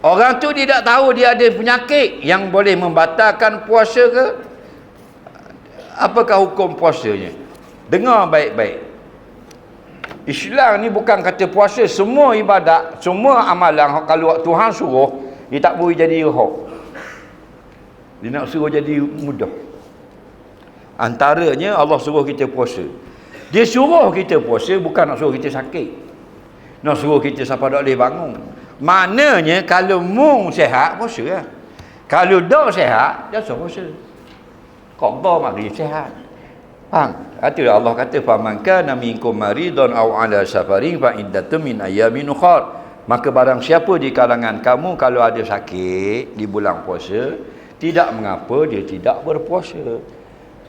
Orang tu tidak tahu dia ada penyakit yang boleh membatalkan puasa ke? Apakah hukum puasanya? Dengar baik-baik. Islam ni bukan kata puasa semua ibadat, semua amalan kalau Tuhan suruh, dia tak boleh jadi roh. Dia nak suruh jadi mudah. Antaranya Allah suruh kita puasa. Dia suruh kita puasa bukan nak suruh kita sakit. Nak suruh kita sampai tak boleh bangun. Maknanya kalau mung sehat puasa lah. Kalau dah sehat dia suruh puasa. Qadha mari sehat. Faham? Itu Allah kata faman kana minkum maridun aw ala safarin fa iddatun min ayamin ukhra. Maka barang siapa di kalangan kamu kalau ada sakit di bulan puasa, tidak mengapa dia tidak berpuasa.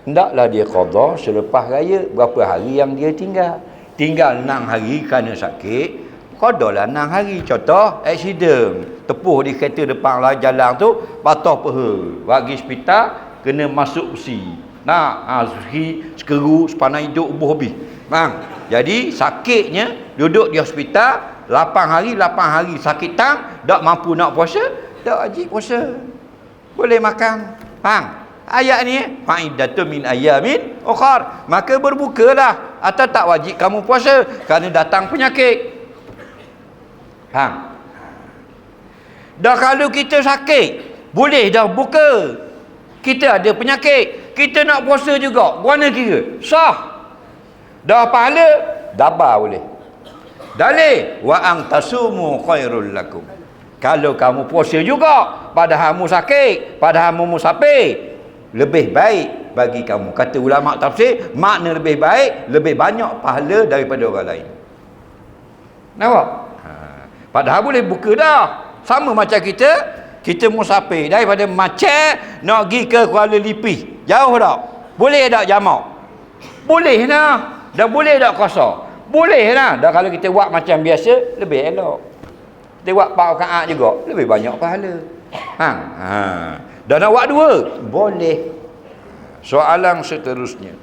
Hendaklah dia qadha selepas raya berapa hari yang dia tinggal. Tinggal 6 hari kerana sakit, Kodolah enam hari. Contoh, accident. Tepuh di kereta depan lah jalan tu, patah peha. Bagi hospital, kena masuk besi. Nak, ha, suhi, sekeru, sepanah hidup, ubuh habis. Bang. Jadi, sakitnya, duduk di hospital, 8 hari, 8 hari sakit tang, tak mampu nak puasa, tak wajib puasa. Boleh makan. Bang. Ayat ni, fa'idatu min ayamin ukhar. Maka berbukalah. Atau tak wajib kamu puasa kerana datang penyakit. Faham? Dah kalau kita sakit, boleh dah buka. Kita ada penyakit, kita nak puasa juga. Mana kira? Sah. Dah pahala, dabar boleh. Dalil wa ang tasumu khairul lakum. Kalau kamu puasa juga padahal kamu sakit, padahal kamu musafir, lebih baik bagi kamu. Kata ulama tafsir, makna lebih baik, lebih banyak pahala daripada orang lain. Nampak? Padahal boleh buka dah. Sama macam kita, kita musafir daripada Macau nak pergi ke Kuala Lipih. Jauh tak? Boleh tak jamak? Boleh lah. Dah boleh tak kosong? Boleh lah. Dah kalau kita buat macam biasa, lebih elok. Kita buat pak kaat juga, lebih banyak pahala. Ha. ha. Dah nak buat dua? Boleh. Soalan seterusnya.